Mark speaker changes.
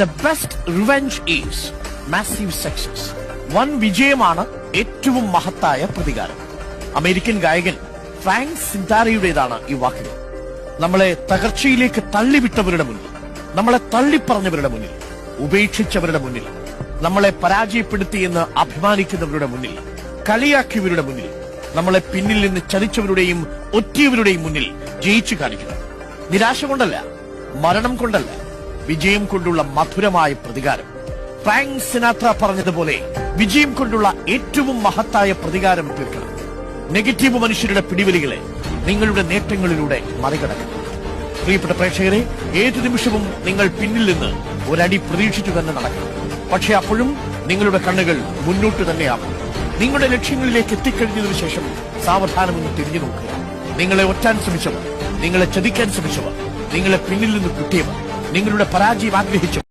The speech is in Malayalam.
Speaker 1: The best revenge is massive success വൻ വിജയമാണ് ഏറ്റവും മഹത്തായ പ്രതികാരം. അമേരിക്കൻ ഗായകൻ ഫ്രാങ്ക് സിന്താരയുടേതാണ് ഈ വാക്കുകൾ. നമ്മളെ തകർച്ചയിലേക്ക് തള്ളിവിട്ടവരുടെ മുന്നിൽ നമ്മളെ തള്ളിപ്പറഞ്ഞവരുടെ മുന്നിൽ ഉപേക്ഷിച്ചവരുടെ മുന്നിൽ നമ്മളെ പരാജയപ്പെടുത്തിയെന്ന് അഭിമാനിക്കുന്നവരുടെ മുന്നിൽ കളിയാക്കിയവരുടെ മുന്നിൽ നമ്മളെ പിന്നിൽ നിന്ന് ചലിച്ചവരുടെയും ഒറ്റിയവരുടെയും മുന്നിൽ ജയിച്ചു കാണിക്കണം നിരാശ കൊണ്ടല്ല മരണം കൊണ്ടല്ല വിജയം കൊണ്ടുള്ള മധുരമായ പ്രതികാരം. ഫ്രാങ്ക് സിനാത്ര പറഞ്ഞതുപോലെ വിജയം കൊണ്ടുള്ള ഏറ്റവും മഹത്തായ പ്രതികാരം ട്വിറ്റർ നെഗറ്റീവ് മനുഷ്യരുടെ പിടിവലികളെ നിങ്ങളുടെ നേട്ടങ്ങളിലൂടെ മറികടക്കണം. പ്രിയപ്പെട്ട പ്രേക്ഷകരെ ഏതു നിമിഷവും നിങ്ങൾ പിന്നിൽ നിന്ന് ഒരടി പ്രതീക്ഷിച്ചു തന്നെ നടക്കണം. പക്ഷെ അപ്പോഴും നിങ്ങളുടെ കണ്ണുകൾ മുന്നോട്ട് തന്നെയാവും നിങ്ങളുടെ ലക്ഷ്യങ്ങളിലേക്ക് എത്തിക്കഴിഞ്ഞതിനു ശേഷം സാവധാനമൊന്ന് തിരിഞ്ഞു നോക്കുക. നിങ്ങളെ ഒറ്റാൻ ശ്രമിച്ചവർ നിങ്ങളെ ചതിക്കാൻ ശ്രമിച്ചവർ നിങ്ങളെ പിന്നിൽ നിന്ന് കുട്ടിയവർ നിങ്ങളുടെ പരാജയം ആഗ്രഹിച്ചവർ